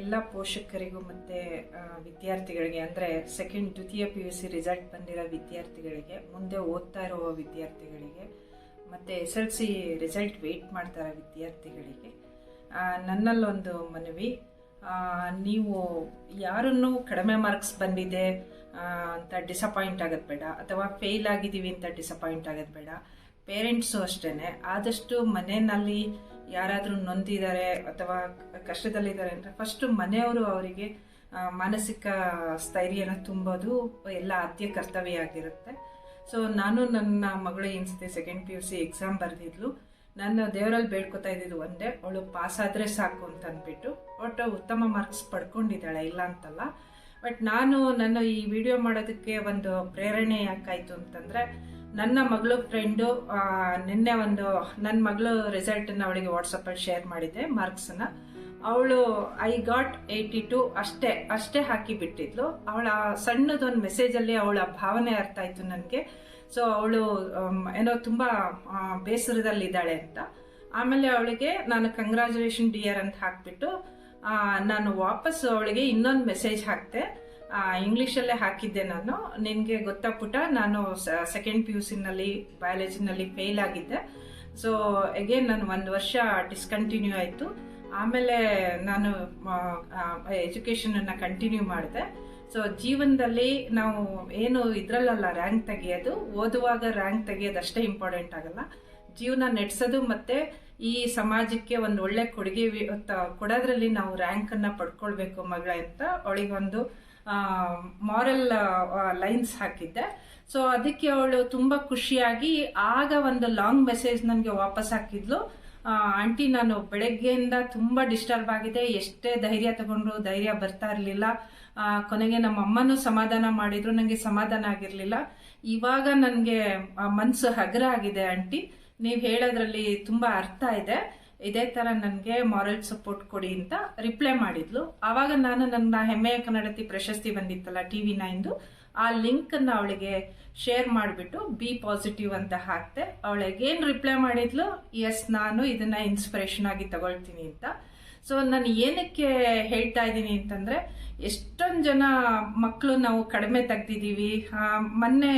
ಎಲ್ಲ ಪೋಷಕರಿಗೂ ಮತ್ತು ವಿದ್ಯಾರ್ಥಿಗಳಿಗೆ ಅಂದರೆ ಸೆಕೆಂಡ್ ದ್ವಿತೀಯ ಪಿ ಯು ಸಿ ರಿಸಲ್ಟ್ ಬಂದಿರೋ ವಿದ್ಯಾರ್ಥಿಗಳಿಗೆ, ಮುಂದೆ ಓದ್ತಾ ಇರುವ ವಿದ್ಯಾರ್ಥಿಗಳಿಗೆ, ಮತ್ತು S L C result wait ಮಾಡ್ತಾ ವಿದ್ಯಾರ್ಥಿಗಳಿಗೆ ನನ್ನಲ್ಲೊಂದು ಮನವಿ ನೀವು ಯಾರನ್ನು ಕಡಿಮೆ ಮಾರ್ಕ್ಸ್ ಬಂದಿದೆ ಅಂತ ಡಿಸಪಾಯಿಂಟ್ ಆಗೋದು ಬೇಡ, ಅಥವಾ ಫೇಲ್ ಆಗಿದ್ದೀವಿ ಅಂತ ಡಿಸಪಾಯಿಂಟ್ ಆಗೋದು ಬೇಡ ಪೇರೆಂಟ್ಸು ಅಷ್ಟೇ ಆದಷ್ಟು ಮನೆಯಲ್ಲಿ ಯಾರಾದರೂ ನೊಂದಿದ್ದಾರೆ ಅಥವಾ ಕಷ್ಟದಲ್ಲಿದ್ದಾರೆ ಅಂದರೆ ಫಸ್ಟು ಮನೆಯವರು ಅವರಿಗೆ ಮಾನಸಿಕ ಸ್ಥೈರ್ಯನ ತುಂಬೋದು ಎಲ್ಲ ಆದ್ಯ ಕರ್ತವ್ಯ ಆಗಿರುತ್ತೆ ಸೊ ನಾನು ನನ್ನ ಮಗಳು ಏನ್ಸುತ್ತೆ second P U C exam ಬರೆದಿದ್ಲು. ನಾನು ದೇವರಲ್ಲಿ ಬೇಡ್ಕೊತಾ ಇದ್ದಿದ್ದು ಒಂದೇ, ಅವಳು ಪಾಸ್ ಆದರೆ ಸಾಕು ಅಂತ ಅಂದ್ಬಿಟ್ಟು ಒಟ್ಟು ಉತ್ತಮ ಮಾರ್ಕ್ಸ್ ಪಡ್ಕೊಂಡಿದ್ದಾಳೆ, ಇಲ್ಲ ಅಂತಲ್ಲ. ಬಟ್ ನಾನು ನನ್ನ ಈ ವಿಡಿಯೋ ಮಾಡೋದಕ್ಕೆ ಒಂದು ಪ್ರೇರಣೆ ಯಾಕಾಯಿತು ಅಂತಂದ್ರೆ ನನ್ನ ಮಗಳು ಫ್ರೆಂಡು ನಿನ್ನೆ ಒಂದು ನನ್ನ ಮಗಳು ರಿಸಲ್ಟನ್ನು ಅವಳಿಗೆ ವಾಟ್ಸಪ್ಪಲ್ಲಿ ಶೇರ್ ಮಾಡಿದ್ದೆ ಮಾರ್ಕ್ಸನ್ನ ಅವಳು ಐ ಗಾಟ್ ಏಯ್ಟಿ ಟು ಅಷ್ಟೇ ಅಷ್ಟೇ ಹಾಕಿ ಬಿಟ್ಟಿದ್ಲು. ಅವಳ ಸಣ್ಣದೊಂದು ಮೆಸೇಜಲ್ಲಿ ಅವಳ ಭಾವನೆ ಅರ್ಥ ಆಯ್ತು ನನಗೆ. ಸೊ ಅವಳು ಏನೋ ತುಂಬ ಬೇಸರದಲ್ಲಿದ್ದಾಳೆ ಅಂತ. ಆಮೇಲೆ ಅವಳಿಗೆ, ನಾನು ಕಂಗ್ರ್ಯಾಚುಲೇಷನ್ ಡಿಯರ್ ಅಂತ ಹಾಕ್ಬಿಟ್ಟು ನಾನು ವಾಪಸ್ ಅವಳಿಗೆ ಇನ್ನೊಂದು ಮೆಸೇಜ್ ಹಾಕ್ತೆ ಇಂಗ್ಲಿಷಲ್ಲೇ ಹಾಕಿದ್ದೆ ನಾನು. ನಿನಗೆ ಗೊತ್ತಾ ಪುಟ ನಾನು ಸೆಕೆಂಡ್ ಪಿ ಯು ಸಿನಲ್ಲಿ ಬಯಾಲಜಿನಲ್ಲಿ ಫೇಲ್ ಆಗಿದ್ದೆ. ಸೊ ಅಗೇನ್ ನಾನು ಒಂದು ವರ್ಷ ಡಿಸ್ಕಂಟಿನ್ಯೂ ಆಯಿತು. ಆಮೇಲೆ ನಾನು ಎಜುಕೇಷನನ್ನು ಕಂಟಿನ್ಯೂ ಮಾಡಿದೆ. ಸೊ ಜೀವನದಲ್ಲಿ ನಾವು ಏನು ಇದರಲ್ಲಲ್ಲ ರ್ಯಾಂಕ್ ತೆಗಿಯೋದು, ಓದುವಾಗ ರ್ಯಾಂಕ್ ಅಷ್ಟೇ ಇಂಪಾರ್ಟೆಂಟ್ ಆಗಲ್ಲ. ಜೀವನ ನಡೆಸೋದು ಮತ್ತೆ ಈ ಸಮಾಜಕ್ಕೆ ಒಂದು ಒಳ್ಳೆ ಕೊಡುಗೆ ಕೊಡೋದ್ರಲ್ಲಿ ನಾವು ರ್ಯಾಂಕನ್ನು ಪಡ್ಕೊಳ್ಬೇಕು ಮಗಳ ಅಂತ ಅವಳಿಗೊಂದು ಮಾರಲ್ ಲೈನ್ಸ್ ಹಾಕಿದ್ದೆ. ಸೊ ಅದಕ್ಕೆ ಅವಳು ತುಂಬಾ ಖುಷಿಯಾಗಿ ಆಗ ಒಂದು ಲಾಂಗ್ ಮೆಸೇಜ್ ನನಗೆ ವಾಪಸ್ ಹಾಕಿದ್ಲು. ಆಂಟಿ, ನಾನು ಬೆಳಗ್ಗೆಯಿಂದ ತುಂಬಾ ಡಿಸ್ಟರ್ಬ್ ಆಗಿದೆ. ಎಷ್ಟೇ ಧೈರ್ಯ ತಗೊಂಡ್ರು ಧೈರ್ಯ ಬರ್ತಾ ಇರಲಿಲ್ಲ. ಕೊನೆಗೆ ನಮ್ಮ ಅಮ್ಮನೂ ಸಮಾಧಾನ ಮಾಡಿದ್ರು. ನನಗೆ ಸಮಾಧಾನ ಆಗಿರಲಿಲ್ಲ. ಇವಾಗ ನನಗೆ ಮನಸ್ಸು ಹಗರ ಆಗಿದೆ, ಆಂಟಿ. ನೀವು ಹೇಳೋದ್ರಲ್ಲಿ ತುಂಬಾ ಅರ್ಥ ಇದೆ. ಇದೇ ಥರ ನನಗೆ ಮಾರಲ್ ಸಪೋರ್ಟ್ ಕೊಡಿ ಅಂತ ರಿಪ್ಲೈ ಮಾಡಿದ್ಲು. ಆವಾಗ ನಾನು ನನ್ನ ಹೆಮ್ಮೆಯ ಕನ್ನಡತಿ ಪ್ರಶಸ್ತಿ ಬಂದಿತ್ತಲ್ಲ ಟಿವಿ ನೈನ್ದು ಆ ಲಿಂಕ್ ಅನ್ನ ಅವಳಿಗೆ ಶೇರ್ ಮಾಡಿಬಿಟ್ಟು ಬಿ ಪಾಸಿಟಿವ್ ಅಂತ ಹಾಕ್ತೆ. ಅವಳಿಗೆ ಏನು ರಿಪ್ಲೈ ಮಾಡಿದ್ಲು? ಎಸ್ ನಾನು ಇದನ್ನ ಇನ್ಸ್ಪಿರೇಷನ್ ಆಗಿ ತಗೊಳ್ತೀನಿ ಅಂತ. ಸೊ ನಾನು ಏನಕ್ಕೆ ಹೇಳ್ತಾ ಇದ್ದೀನಿ ಅಂತಂದ್ರೆ, ಎಷ್ಟೊಂದು ಜನ ಮಕ್ಕಳು ನಾವು ಕಡಿಮೆ ತೆಗ್ದಿದ್ದೀವಿ. ಮೊನ್ನೆ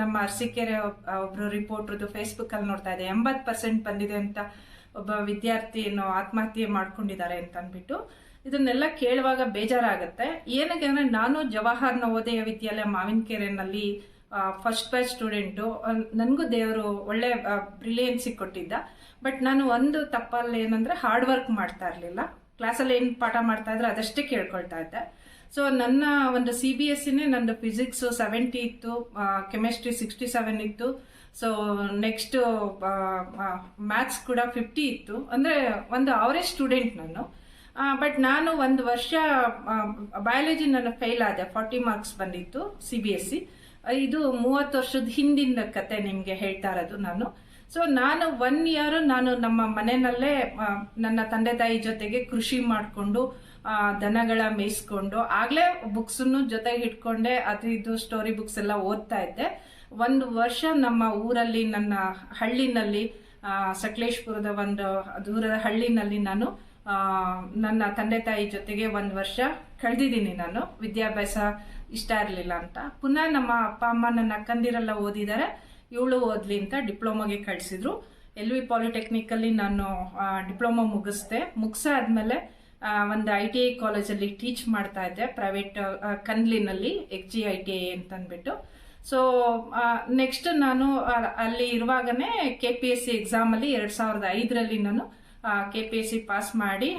ನಮ್ಮ ಅರಸಿಕೆರೆ ಒಬ್ರು ರಿಪೋರ್ಟ್ರದ್ದು ಫೇಸ್ಬುಕ್ಕಲ್ಲಿ ನೋಡ್ತಾ ಇದೆ ಎಂಬತ್ ಪರ್ಸೆಂಟ್ ಬಂದಿದೆ ಅಂತ. ಒಬ್ಬ ವಿದ್ಯಾರ್ಥಿ ಏನೋ ಆತ್ಮಹತ್ಯೆ ಮಾಡ್ಕೊಂಡಿದ್ದಾರೆ ಅಂತ ಅಂದ್ಬಿಟ್ಟು ಇದನ್ನೆಲ್ಲ ಕೇಳುವಾಗ ಬೇಜಾರಾಗುತ್ತೆ. ಏನಕ್ಕೆ ಅಂದ್ರೆ ನಾನು ಜವಾಹರ್ ನವೋದಯ ವಿದ್ಯಾಲಯ ಮಾವಿನಕೆರೆನಲ್ಲಿ ಫಸ್ಟ್ ಬ್ಯಾಚ್ ಸ್ಟೂಡೆಂಟು ನನಗೂ ದೇವರು ಒಳ್ಳೆ ಬ್ರಿಲಿಯನ್ಸಿ ಕೊಟ್ಟಿದ್ದ. ಬಟ್ ನಾನು ಒಂದು ತಪ್ಪಲ್ಲಿ ಏನಂದ್ರೆ ಹಾರ್ಡ್ ವರ್ಕ್ ಮಾಡ್ತಾ ಇರಲಿಲ್ಲ. ಕ್ಲಾಸಲ್ಲಿ ಏನು ಪಾಠ ಮಾಡ್ತಾ ಇದ್ರೆ ಅದಷ್ಟೇ ಕೇಳ್ಕೊಳ್ತಾ ಇದ್ದೆ. ಸೊ ನನ್ನ ಒಂದು ಸಿ ಬಿ ಎಸ್ ಸಿನೇ ನಂದು ಫಿಸಿಕ್ಸ್ ಸೆವೆಂಟಿ ಇತ್ತು ಕೆಮಿಸ್ಟ್ರಿ ಸಿಕ್ಸ್ಟಿ ಸೆವೆನ್ ಇತ್ತು. ಸೊ ನೆಕ್ಸ್ಟ್ ಮ್ಯಾಥ್ಸ್ ಕೂಡ ಫಿಫ್ಟಿ ಇತ್ತು. ಅಂದರೆ ಒಂದು ಅವರೇಜ್ ಸ್ಟೂಡೆಂಟ್ ನಾನು. ಬಟ್ ನಾನು ಒಂದು ವರ್ಷ ಬಯಾಲಜಿ ನಾನು ಫೇಲ್ ಆದೆ. ಫಾರ್ಟಿ ಮಾರ್ಕ್ಸ್ ಬಂದಿತ್ತು ಸಿ ಬಿ ಎಸ್ ಸಿ ಇದು ಮೂವತ್ತು ವರ್ಷದ ಹಿಂದಿನ ಕತೆ ನಿಮಗೆ ಹೇಳ್ತಾ ಇರೋದು ನಾನು. ಸೊ ನಾನು ಒನ್ ಇಯರ್ ನಾನು ನಮ್ಮ ಮನೆಯಲ್ಲೇ ನನ್ನ ತಂದೆ ತಾಯಿ ಜೊತೆಗೆ ಕೃಷಿ ಮಾಡಿಕೊಂಡು ದನಗಳ ಮೇಯಿಸ್ಕೊಂಡು, ಆಗ್ಲೇ ಬುಕ್ಸನ್ನು ಜೊತೆಗೆ ಇಟ್ಕೊಂಡೆ. ಅದು ಇದು ಸ್ಟೋರಿ ಬುಕ್ಸ್ ಎಲ್ಲ ಓದ್ತಾ ಇದ್ದೆ. ಒಂದು ವರ್ಷ ನಮ್ಮ ಊರಲ್ಲಿ, ನನ್ನ ಹಳ್ಳಿನಲ್ಲಿ ಸಕಲೇಶ್ಪುರದ ಒಂದು ದೂರದ ಹಳ್ಳಿನಲ್ಲಿ ನಾನು ನನ್ನ ತಂದೆ ತಾಯಿ ಜೊತೆಗೆ ಒಂದು ವರ್ಷ ಕಳೆದಿದ್ದೀನಿ ನಾನು. ವಿದ್ಯಾಭ್ಯಾಸ ಇಷ್ಟ ಇರಲಿಲ್ಲ ಅಂತ. ಪುನಃ ನಮ್ಮ ಅಪ್ಪ, ಅಮ್ಮ ನನ್ನ ಅಕ್ಕಂದಿರೆಲ್ಲ ಓದಿದ್ದಾರೆ. ಇವಳು ಓದ್ಲಿ ಅಂತ ಡಿಪ್ಲೊಮಾಗೆ ಕಳಿಸಿದ್ರು. ಎಲ್ ವಿ ಪಾಲಿಟೆಕ್ನಿಕಲ್ಲಿ ನಾನು ಡಿಪ್ಲೊಮಾ ಮುಗಿಸ್ದೆ. ಮುಗಿಸಾದ್ಮೇಲೆ ಒಂದು ಐ ಟಿ ಐ ಕಾಲೇಜಲ್ಲಿ ಟೀಚ್ ಮಾಡ್ತಾ ಇದ್ದೆ. Private ಕನ್ಲಿನಲ್ಲಿ, H G I T I ಅಂತ ಅಂದ್ಬಿಟ್ಟು ಸೊ ನೆಕ್ಸ್ಟ್ ನಾನು ಅಲ್ಲಿ ಇರುವಾಗನೇ ಕೆ ಪಿ ಎಸ್ ಸಿ ಎಕ್ಸಾಮಲ್ಲಿ ಎರಡು ಸಾವಿರದ ಐದರಲ್ಲಿ ನಾನು K P S C pass ಮಾಡಿ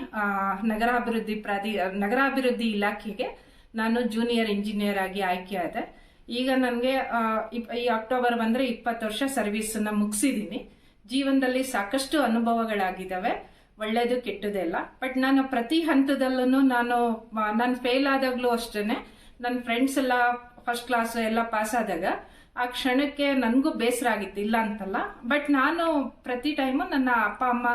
ನಗರಾಭಿವೃದ್ಧಿ ಪ್ರಾಧಿ, ನಗರಾಭಿವೃದ್ಧಿ ಇಲಾಖೆಗೆ ನಾನು ಜೂನಿಯರ್ ಇಂಜಿನಿಯರ್ ಆಗಿ ಆಯ್ಕೆ ಆದೆ. ಈಗ ನನಗೆ ಈ ಅಕ್ಟೋಬರ್ ಬಂದ್ರೆ ಇಪ್ಪತ್ತು ವರ್ಷ ಸರ್ವಿಸನ್ನು ಮುಗಿಸಿದ್ದೀನಿ ಜೀವನದಲ್ಲಿ ಸಾಕಷ್ಟು ಅನುಭವಗಳಾಗಿದ್ದಾವೆ ಒಳ್ಳೆಯದು ಕೆಟ್ಟದೆಲ್ಲ ಬಟ್ ನಾನು ಪ್ರತಿ ಹಂತದಲ್ಲೂ ನಾನು ನಾನು ಫೇಲ್ ಆದಾಗ್ಲೂ ಅಷ್ಟೇ ನನ್ನ ಫ್ರೆಂಡ್ಸ್ ಎಲ್ಲ ಫಸ್ಟ್ ಕ್ಲಾಸ್ ಎಲ್ಲ ಪಾಸ್ ಆದಾಗ, ಆ ಕ್ಷಣಕ್ಕೆ ನನಗೂ ಬೇಸರ ಆಗಿತ್ತು, ಇಲ್ಲ ಅಂತಲ್ಲ. ಬಟ್ ನಾನು ಪ್ರತಿ ಟೈಮು ನನ್ನ ಅಪ್ಪ, ಅಮ್ಮ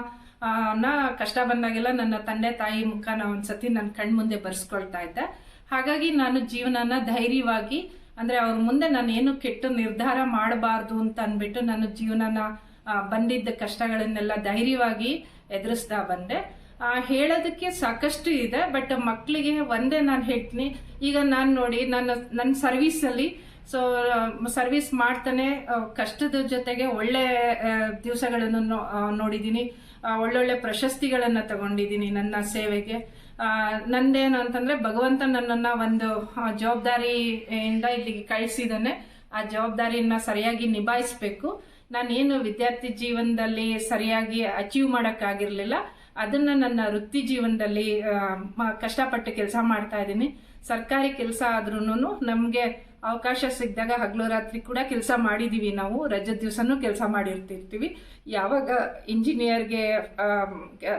ನ ಕಷ್ಟ ಬಂದಾಗೆಲ್ಲ ನನ್ನ ತಂದೆ, ತಾಯಿ ಮುಖನ ಒಂದ್ಸತಿ ನನ್ನ ಕಣ್ ಮುಂದೆ ಬರ್ಸ್ಕೊಳ್ತಾ ಇದ್ದೆ. ಹಾಗಾಗಿ ನಾನು ಜೀವನನ ಧೈರ್ಯವಾಗಿ, ಅಂದ್ರೆ ಅವ್ರ ಮುಂದೆ ನಾನು ಏನು ಕೆಟ್ಟ ನಿರ್ಧಾರ ಮಾಡಬಾರ್ದು ಅಂತ ಅಂದ್ಬಿಟ್ಟು ನಾನು ಜೀವನನ ಬಂದಿದ್ದ ಕಷ್ಟಗಳನ್ನೆಲ್ಲ ಧೈರ್ಯವಾಗಿ ಎದುರಿಸ್ತಾ ಬಂದೆ. ಹೇಳೋದಕ್ಕೆ ಸಾಕಷ್ಟು ಇದೆ ಬಟ್ ಮಕ್ಕಳಿಗೆ ಒಂದೇ ನಾನು ಹೇಳ್ತೀನಿ. ಈಗ ನಾನು ನೋಡಿ, ನನ್ನ ನನ್ನ ಸರ್ವಿಸಲ್ಲಿ ಸೊ ಸರ್ವಿಸ್ ಮಾಡ್ತಾನೆ ಕಷ್ಟದ ಜೊತೆಗೆ ಒಳ್ಳೆ ದಿವಸಗಳನ್ನು ನೋಡಿದ್ದೀನಿ ಒಳ್ಳೊಳ್ಳೆ ಪ್ರಶಸ್ತಿಗಳನ್ನ ತಗೊಂಡಿದ್ದೀನಿ ನನ್ನ ಸೇವೆಗೆ. ನಂದೇನು ಅಂತಂದ್ರೆ, ಭಗವಂತ ನನ್ನನ್ನ ಒಂದು ಜವಾಬ್ದಾರಿಯಿಂದ ಇಲ್ಲಿಗೆ ಕಳಿಸಿದಾನೆ ಆ ಜವಾಬ್ದಾರಿಯನ್ನ ಸರಿಯಾಗಿ ನಿಭಾಯಿಸಬೇಕು. ನಾನೇನು ವಿದ್ಯಾರ್ಥಿ ಜೀವನದಲ್ಲಿ ಸರಿಯಾಗಿ ಅಚೀವ್ ಮಾಡೋಕ್ಕಾಗಿರ್ಲಿಲ್ಲ. ಅದನ್ನ ನನ್ನ ವೃತ್ತಿ ಜೀವನದಲ್ಲಿ ಕಷ್ಟಪಟ್ಟು ಕೆಲಸ ಮಾಡ್ತಾ ಇದ್ದೀನಿ. ಸರ್ಕಾರಿ ಕೆಲಸ ಆದ್ರೂ ನಮಗೆ ಅವಕಾಶ ಸಿಕ್ಕಿದಾಗ ಹಗಲು ರಾತ್ರಿ ಕೂಡ ಕೆಲಸ ಮಾಡಿದೀವಿ ನಾವು. ರಜೆ ದಿವಸನೂ ಕೆಲಸ ಮಾಡಿರ್ತಿರ್ತೀವಿ. ಯಾವಾಗ ಇಂಜಿನಿಯರ್ಗೆ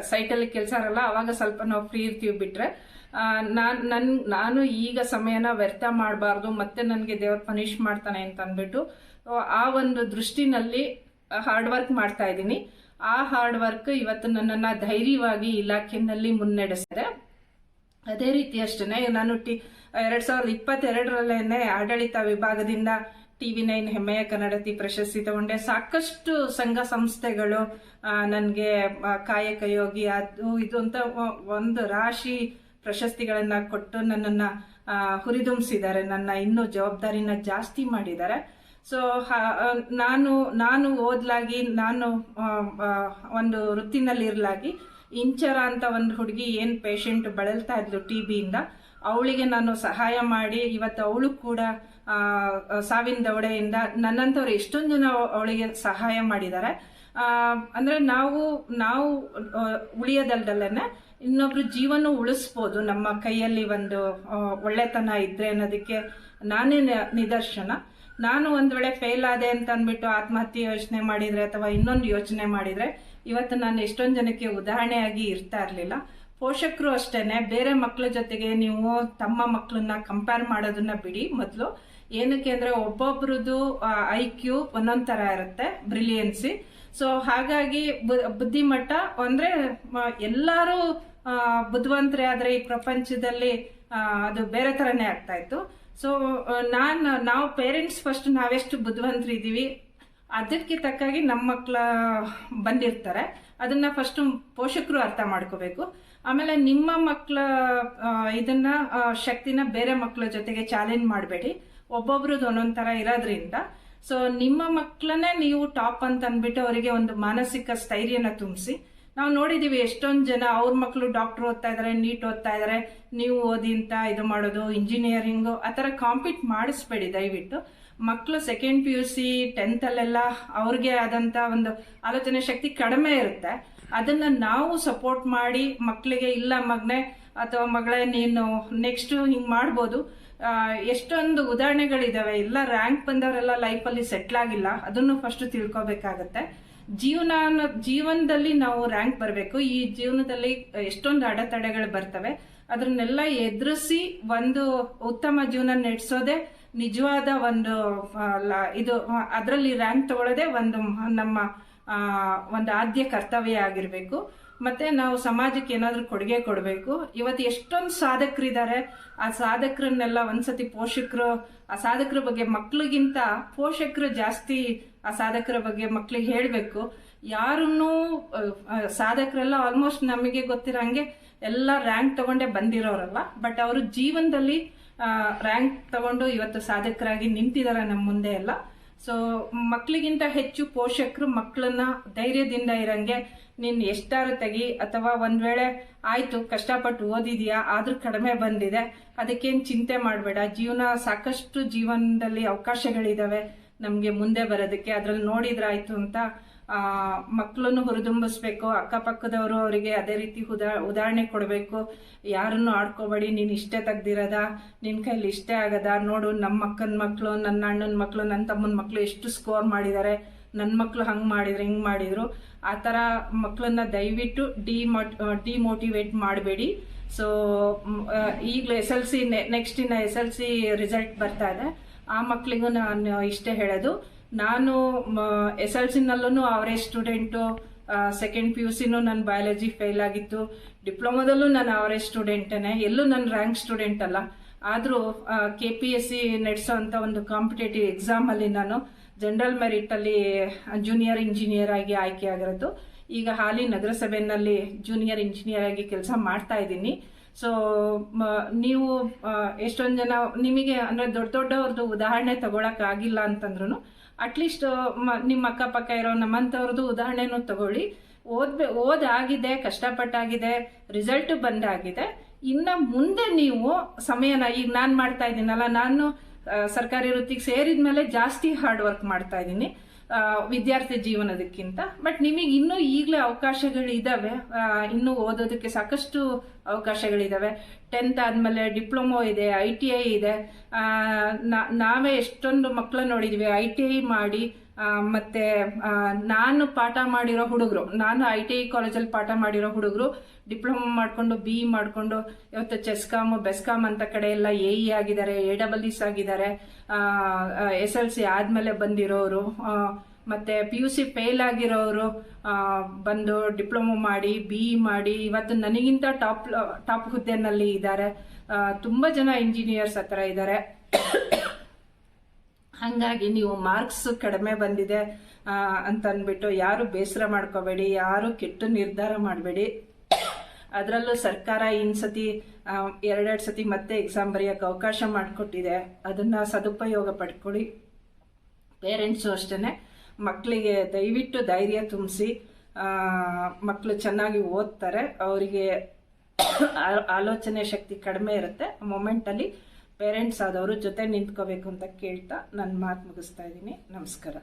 ಸೈಟಲ್ಲಿ ಕೆಲಸ ಇರಲ್ಲ, ಅವಾಗ ಸ್ವಲ್ಪ ನಾವು ಫ್ರೀ ಇರ್ತೀವಿ ನಾನು ನಾನ್, ನನ್, ನಾನು ಈಗ ಸಮಯನ ವ್ಯರ್ಥ ಮಾಡಬಾರ್ದು, ಮತ್ತೆ ನನಗೆ ದೇವ್ರು ಪನಿಷ್ ಮಾಡ್ತಾನೆ ಅಂತ ಅಂದ್ಬಿಟ್ಟು ಆ ಒಂದು ದೃಷ್ಟಿನಲ್ಲಿ ಹಾರ್ಡ್ ವರ್ಕ್ ಮಾಡ್ತಾ ಇದ್ದೀನಿ. ಆ ಹಾರ್ಡ್ ವರ್ಕ್ ಇವತ್ತು ನನ್ನನ್ನು ಧೈರ್ಯವಾಗಿ ಇಲಾಖೆಯಲ್ಲಿ ಮುನ್ನಡೆಸಿದೆ. ಅದೇ ರೀತಿ ಅಷ್ಟೇ ನಾನು ಟಿ, ಎರಡ್ ಸಾವಿರದ ಇಪ್ಪತ್ತೆರಡರಲ್ಲೇನೆ ಆಡಳಿತ ವಿಭಾಗದಿಂದ ಟಿ ವಿ ನೈನ್ ಹೆಮ್ಮೆಯ ಕನ್ನಡತಿ ಪ್ರಶಸ್ತಿ ತಗೊಂಡೆ. ಸಾಕಷ್ಟು ಸಂಘ ಸಂಸ್ಥೆಗಳು ನನಗೆ ಕಾಯಕ ಯೋಗಿ, ಅದು, ಇದು ಅಂತ ಒಂದು ರಾಶಿ ಪ್ರಶಸ್ತಿಗಳನ್ನು ಕೊಟ್ಟು ನನ್ನನ್ನು ಹುರಿದುಂಬಿಸಿದ್ದಾರೆ. ನನ್ನ ಇನ್ನೂ ಜವಾಬ್ದಾರಿನ ಜಾಸ್ತಿ ಮಾಡಿದ್ದಾರೆ. ಸೊ ನಾನು ನಾನು ಓದ್ಲಾಗಿ, ನಾನು ಒಂದು ವೃತ್ತಿನಲ್ಲಿ ಇರ್ಲಾಗಿ ಇಂಚರ ಅಂತ ಒಂದು ಹುಡುಗಿ ಏನ್ ಪೇಷಂಟ್ ಬಳಲ್ತಾ ಇದ್ಲು ಟಿ ಬಿಯಿಂದ ಅವಳಿಗೆ ನಾನು ಸಹಾಯ ಮಾಡಿ, ಇವತ್ತು ಅವಳು ಕೂಡ ಸಾವಿನ ದವಡೆಯಿಂದ ನನ್ನಂತವ್ರು ಎಷ್ಟೊಂದು ಜನ ಅವಳಿಗೆ ಸಹಾಯ ಮಾಡಿದ್ದಾರೆ ಅಂದರೆ ನಾವು ನಾವು ಉಳಿಯೋದಲ್ದಲ್ಲೇ ಇನ್ನೊಬ್ರು ಜೀವನ ಉಳಿಸ್ಬೋದು, ನಮ್ಮ ಕೈಯಲ್ಲಿ ಒಂದು ಒಳ್ಳೆತನ ಇದ್ರೆ ಅನ್ನೋದಕ್ಕೆ ನಾನೇ ನಿದರ್ಶನ. ನಾನು ಒಂದ್ ವೇಳೆ ಫೇಲ್ ಆದೆ ಅಂತ ಅಂದ್ಬಿಟ್ಟು ಆತ್ಮಹತ್ಯೆ ಯೋಚನೆ ಮಾಡಿದ್ರೆ ಅಥವಾ ಇನ್ನೊಂದು ಯೋಚನೆ ಮಾಡಿದ್ರೆ ಇವತ್ತು ನಾನು ಎಷ್ಟೊಂದು ಜನಕ್ಕೆ ಉದಾಹರಣೆಯಾಗಿ ಇರ್ತಾ ಇರ್ಲಿಲ್ಲ. ಪೋಷಕರು ಅಷ್ಟೇನೆ, ಬೇರೆ ಮಕ್ಕಳ ಜೊತೆಗೆ ನೀವು ತಮ್ಮ ಮಕ್ಕಳನ್ನ ಕಂಪೇರ್ ಮಾಡೋದನ್ನ ಬಿಡಿ ಮೊದಲು. ಏನಕ್ಕೆ ಅಂದ್ರೆ ಒಬ್ಬೊಬ್ರದ್ದು ಐ ಕ್ಯೂ ಒಂದೊಂದ್ ತರ ಇರುತ್ತೆ ಬ್ರಿಲಿಯನ್ಸಿ ಸೊ ಹಾಗಾಗಿ ಬುದ್ಧಿಮಟ್ಟ ಅಂದ್ರೆ ಎಲ್ಲರೂ ಬುದ್ಧಿವಂತರೇ ಆದರೆ ಈ ಪ್ರಪಂಚದಲ್ಲಿ ಅದು ಬೇರೆ ಥರನೇ ಆಗ್ತಾ ಇತ್ತು. ಸೊ ನಾನು, ನಾವು ಪೇರೆಂಟ್ಸ್ ಫಸ್ಟ್ ನಾವೆಷ್ಟು ಬುದ್ಧಿವಂತರಿದ್ದೀವಿ, ಅದಕ್ಕೆ ತಕ್ಕಾಗಿ ನಮ್ಮ ಮಕ್ಕಳ ಬಂದಿರ್ತಾರೆ. ಅದನ್ನ ಫಸ್ಟ್ ಪೋಷಕರು ಅರ್ಥ ಮಾಡ್ಕೋಬೇಕು. ಆಮೇಲೆ ನಿಮ್ಮ ಮಕ್ಕಳ ಇದನ್ನ ಶಕ್ತಿನ ಬೇರೆ ಮಕ್ಕಳ ಜೊತೆಗೆ ಚಾಲೆಂಜ್ ಮಾಡಬೇಡಿ. ಒಬ್ಬೊಬ್ರದ್ದು ಒಂದೊಂದ್ ತರ ಇರೋದ್ರಿಂದ. ಸೊ ನಿಮ್ಮ ಮಕ್ಕಳನ್ನೇ ನೀವು ಟಾಪ್ ಅಂತ ಅಂದ್ಬಿಟ್ಟು ಅವರಿಗೆ ಒಂದು ಮಾನಸಿಕ ಸ್ಥೈರ್ಯನ ತುಂಬಿಸಿ. ನಾವು ನೋಡಿದೀವಿ ಎಷ್ಟೊಂದು ಜನ ಅವ್ರ ಮಕ್ಕಳು ಡಾಕ್ಟರ್ ಓದ್ತಾ ಇದಾರೆ, ನೀಟ್ ಓದ್ತಾ ಇದಾರೆ, ನೀವು ಓದಿ ಅಂತ ಇದು ಮಾಡೋದು ಇಂಜಿನಿಯರಿಂಗ್ ಆ ಥರ ಕಾಂಪೀಟ್ ಮಾಡಿಸ್ಬೇಡಿ ದಯವಿಟ್ಟು. ಮಕ್ಕಳು second P U C tenth ಅಲ್ಲೆಲ್ಲ ಅವ್ರಿಗೆ ಆದಂತ ಒಂದು ಆಲೋಚನೆ ಶಕ್ತಿ ಕಡಿಮೆ ಇರುತ್ತೆ. ಅದನ್ನ ನಾವು ಸಪೋರ್ಟ್ ಮಾಡಿ ಮಕ್ಕಳಿಗೆ ಇಲ್ಲ ಮಗನೆ ಅಥವಾ ಮಗಳೇ ನೀನು ನೆಕ್ಸ್ಟ್ ಹಿಂಗ್ ಮಾಡ್ಬೋದು. ಎಷ್ಟೊಂದು ಉದಾಹರಣೆಗಳಿದಾವೆ. ಎಲ್ಲ ರ್ಯಾಂಕ್ ಬಂದವರೆಲ್ಲ ಲೈಫಲ್ಲಿ ಸೆಟ್ಲ್ ಆಗಿಲ್ಲ. ಅದನ್ನು ಫಸ್ಟ್ ತಿಳ್ಕೊಬೇಕಾಗತ್ತೆ. ಜೀವನ ಜೀವನದಲ್ಲಿ ನಾವು ರ್ಯಾಂಕ್ ಬರಬೇಕು. ಈ ಜೀವನದಲ್ಲಿ ಎಷ್ಟೊಂದು ಅಡೆತಡೆಗಳು ಬರ್ತವೆ. ಅದನ್ನೆಲ್ಲ ಎದುರಿಸಿ ಒಂದು ಉತ್ತಮ ಜೀವನ ನಡೆಸೋದೇ ನಿಜವಾದ ಒಂದು ಇದು ಅದರಲ್ಲಿ ರ್ಯಾಂಕ್ ತಗೊಳ್ಳೋದೇ ಒಂದು ನಮ್ಮ ಒಂದು ಆದ್ಯ ಕರ್ತವ್ಯ ಆಗಿರಬೇಕು. ಮತ್ತೆ ನಾವು ಸಮಾಜಕ್ಕೆ ಏನಾದರೂ ಕೊಡುಗೆ ಕೊಡಬೇಕು. ಇವತ್ತು ಎಷ್ಟೊಂದು ಸಾಧಕರಿದ್ದಾರೆ. ಆ ಸಾಧಕರನ್ನೆಲ್ಲ ಒಂದ್ಸತಿ ಪೋಷಕರು, ಆ ಸಾಧಕರ ಬಗ್ಗೆ ಮಕ್ಕಳಿಗಿಂತ ಪೋಷಕರು ಜಾಸ್ತಿ ಆ ಸಾಧಕರ ಬಗ್ಗೆ ಮಕ್ಕಳಿಗೆ ಹೇಳಬೇಕು. ಯಾರನ್ನು ಸಾಧಕರೆಲ್ಲ ಆಲ್ಮೋಸ್ಟ್ ನಮಗೆ ಗೊತ್ತಿರಂಗೆ ಎಲ್ಲ ರ್ಯಾಂಕ್ ತಗೊಂಡೇ ಬಂದಿರೋರಲ್ಲ. ಬಟ್ ಅವರು ಜೀವನದಲ್ಲಿ ರ್ಯಾಂಕ್ ತಗೊಂಡು ಇವತ್ತು ಸಾಧಕರಾಗಿ ನಿಂತಿದ್ದಾರೆ ನಮ್ಮ ಮುಂದೆ ಎಲ್ಲ. ಸೊ ಮಕ್ಕಳಿಗಿಂತ ಹೆಚ್ಚು ಪೋಷಕರು ಮಕ್ಕಳನ್ನ ಧೈರ್ಯದಿಂದ ಇರಂಗೆ ನೀನ್ ಎಷ್ಟಾರು ತೆಗಿ, ಅಥವಾ ಒಂದ್ ವೇಳೆ ಆಯ್ತು, ಕಷ್ಟಪಟ್ಟು ಓದಿದ್ಯಾ, ಆದ್ರೂ ಕಡಿಮೆ ಬಂದಿದೆ, ಅದಕ್ಕೇನು ಚಿಂತೆ ಮಾಡಬೇಡ. ಜೀವನ ಸಾಕಷ್ಟು ಜೀವನದಲ್ಲಿ ಅವಕಾಶಗಳಿದಾವೆ. ನಮ್ಗೆ ಮುಂದೆ ಬರೋದಕ್ಕೆ, ಅದ್ರಲ್ಲಿ ನೋಡಿದ್ರಾಯ್ತು ಅಂತ ಮಕ್ಕಳನ್ನು ಹುರಿದುಂಬಿಸ್ಬೇಕು, ಅಕ್ಕಪಕ್ಕದವರು ಅವರಿಗೆ ಅದೇ ರೀತಿ ಉದಾ, ಉದಾಹರಣೆ ಕೊಡಬೇಕು. ಯಾರನ್ನು ಆಡ್ಕೋಬೇಡಿ, ನೀನು ಇಷ್ಟೇ ತೆಗ್ದಿರೋದ ನಿನ್ನ ಕೈಲಿ ಇಷ್ಟೇ ಆಗದ. ನೋಡು ನಮ್ಮ ಅಕ್ಕನ ಮಕ್ಕಳು ನನ್ನ ಅಣ್ಣನ ಮಕ್ಕಳು ನನ್ನ ತಮ್ಮನ ಮಕ್ಕಳು ಎಷ್ಟು ಸ್ಕೋರ್ ಮಾಡಿದ್ದಾರೆ ನನ್ನ ಮಕ್ಕಳು ಹಂಗ್ ಮಾಡಿದ್ರು, ಹಿಂಗ್ ಮಾಡಿದ್ರು. ಆ ಥರ ಮಕ್ಕಳನ್ನ ದಯವಿಟ್ಟು ಡಿಮೋಟ್ ಡಿಮೋಟಿವೇಟ್ ಮಾಡಬೇಡಿ. ಸೊ ಈಗಲೂ ಎಸ್ ಎಲ್ ಸಿ ನೆಕ್ಸ್ಟ್ ಇನ್ನು ಎಸ್ ಎಲ್ ಸಿ ರಿಸಲ್ಟ್ ಬರ್ತಾ ಇದೆ. ಆ ಮಕ್ಕಳಿಗೂ ನಾನು ಇಷ್ಟೇ ಹೇಳೋದು. ನಾನು ಎಸ್ ಎಲ್ ಸಿನಲ್ಲೂ ಅವರೇ ಸ್ಟೂಡೆಂಟು ಸೆಕೆಂಡ್ ಪಿ ಯು ಸಿನೂ ನನ್ನ ಬಯಾಲಜಿ ಫೇಲ್ ಆಗಿತ್ತು. ಡಿಪ್ಲೊಮಾದಲ್ಲೂ ನಾನು ಅವರೇ ಸ್ಟೂಡೆಂಟೇನೆ. ಎಲ್ಲೂ ನನ್ನ ರ್ಯಾಂಕ್ ಸ್ಟೂಡೆಂಟ್ ಅಲ್ಲ. ಆದರೂ ಕೆ ಪಿ ಎಸ್ ಸಿ ನಡೆಸೋ ಅಂತ ಒಂದು ಕಾಂಪಿಟೇಟಿವ್ ಎಕ್ಸಾಮಲ್ಲಿ ನಾನು ಜನರಲ್ ಮೆರಿಟ್ ಅಲ್ಲಿ ಜೂನಿಯರ್ ಇಂಜಿನಿಯರ್ ಆಗಿ ಆಯ್ಕೆ ಆಗಿರೋದು. ಈಗ ಹಾಲಿ ನಗರಸಭೆಯಲ್ಲಿ ಜೂನಿಯರ್ ಇಂಜಿನಿಯರ್ ಆಗಿ ಕೆಲಸ ಮಾಡ್ತಾ ಇದ್ದೀನಿ. ಸೊ ನೀವು ಎಷ್ಟೊಂದು ಜನ, ನಿಮಗೆ ಅಂದರೆ ದೊಡ್ಡ ದೊಡ್ಡವ್ರದ್ದು ಉದಾಹರಣೆ ಆಗಿಲ್ಲ ಅಂತಂದ್ರು ಅಟ್ಲೀಸ್ಟ್ ನಿಮ್ಮ ಅಕ್ಕಪಕ್ಕ ಇರೋ ನಮ್ಮಂಥವ್ರದ್ದು ಉದಾಹರಣೆನೂ ತಗೊಳ್ಳಿ. ಓದ್ಬೆ, ಓದಾಗಿದೆ, ಕಷ್ಟಪಟ್ಟಾಗಿದೆ ರಿಸಲ್ಟ್ ಬಂದಾಗಿದೆ. ಇನ್ನ ಮುಂದೆ ನೀವು ಸಮಯನ, ಈಗ ನಾನು ಮಾಡ್ತಾ ಇದ್ದೀನಲ್ಲ, ನಾನು ಸರ್ಕಾರಿ ವೃತ್ತಿಗೆ ಸೇರಿದ್ಮೇಲೆ ಜಾಸ್ತಿ ಹಾರ್ಡ್ ವರ್ಕ್ ಮಾಡ್ತಾ ಇದ್ದೀನಿ. ವಿದ್ಯಾರ್ಥಿ ಜೀವನದಕ್ಕಿಂತ. ಬಟ್ ನಿಮಗೆ ಇನ್ನೂ ಈಗಲೇ ಅವಕಾಶಗಳು ಇದಾವೆ ಇನ್ನೂ ಓದೋದಕ್ಕೆ ಸಾಕಷ್ಟು ಅವಕಾಶಗಳಿದ್ದಾವೆ ಟೆಂತ್ ಆದಮೇಲೆ ಡಿಪ್ಲೊಮೊ ಇದೆ, ಐ ಟಿ ಐ ಇದೆ. ನಾವೇ ಎಷ್ಟೊಂದು ಮಕ್ಕಳು ನೋಡಿದ್ವಿ, ಐ ಟಿ ಐ ಮಾಡಿ ಮತ್ತೆ ನಾನು ಪಾಠ ಮಾಡಿರೋ ಹುಡುಗರು, ನಾನು ಐ ಟಿ ಐ ಕಾಲೇಜಲ್ಲಿ ಪಾಠ ಮಾಡಿರೋ ಹುಡುಗರು, ಡಿಪ್ಲೊಮಾ ಮಾಡಿಕೊಂಡು ಬಿ ಇ ಮಾಡಿಕೊಂಡು, ಇವತ್ತು ಚೆಸ್ಕಾಮ್ ಬೆಸ್ಕಾಮ್ ಅಂತ ಕಡೆ ಎಲ್ಲ ಎ ಇ ಆಗಿದ್ದಾರೆ ಎ ಡಬಲ್ ಇಸ್ ಆಗಿದ್ದಾರೆ. ಎಸ್ ಎಲ್ ಸಿ ಆದ್ಮೇಲೆ ಬಂದಿರೋರು ಮತ್ತೆ ಪಿ ಯು ಸಿ ಫೇಲ್ ಆಗಿರೋರು ಬಂದು ಡಿಪ್ಲೊಮೊ ಮಾಡಿ ಬಿ ಇ ಮಾಡಿ, ಇವತ್ತು ನನಗಿಂತ ಟಾಪ್ ಟಾಪ್ ಹುದ್ದೆನಲ್ಲಿ ಇದ್ದಾರೆ. ತುಂಬಾ ಜನ ಇಂಜಿನಿಯರ್ಸ್ ಹತ್ರ ಇದ್ದಾರೆ. ಹಂಗಾಗಿ ನೀವು ಮಾರ್ಕ್ಸ್ ಕಡಿಮೆ ಬಂದಿದೆ ಅಂತಂದ್ಬಿಟ್ಟು ಯಾರು ಬೇಸರ ಮಾಡ್ಕೋಬೇಡಿ, ಯಾರು ಕೆಟ್ಟು ನಿರ್ಧಾರ ಮಾಡಬೇಡಿ. ಅದರಲ್ಲೂ ಸರ್ಕಾರ ಇನ್ ಸತಿ ಎರಡೆರಡು ಸತಿ ಮತ್ತೆ ಎಕ್ಸಾಮ್ ಬರೆಯೋಕೆ ಅವಕಾಶ ಮಾಡಿಕೊಟ್ಟಿದೆ. ಅದನ್ನು ಸದುಪಯೋಗ ಪಡ್ಕೊಳ್ಳಿ. ಪೇರೆಂಟ್ಸು ಅಷ್ಟೇ ಮಕ್ಕಳಿಗೆ ದಯವಿಟ್ಟು ಧೈರ್ಯ ತುಂಬಿಸಿ ಮಕ್ಕಳು ಚೆನ್ನಾಗಿ ಓದ್ತಾರೆ. ಅವರಿಗೆ ಆಲೋಚನೆ ಶಕ್ತಿ ಕಡಿಮೆ ಇರುತ್ತೆ. ಮೊಮೆಂಟಲ್ಲಿ ಪೇರೆಂಟ್ಸ್ ಆದವರು ಜೊತೆ ನಿಂತ್ಕೋಬೇಕು ಅಂತ ಕೇಳ್ತಾ ನನ್ನ ಮಾತು ಮುಗಿಸ್ತಾ ಇದ್ದೀನಿ. ನಮಸ್ಕಾರ.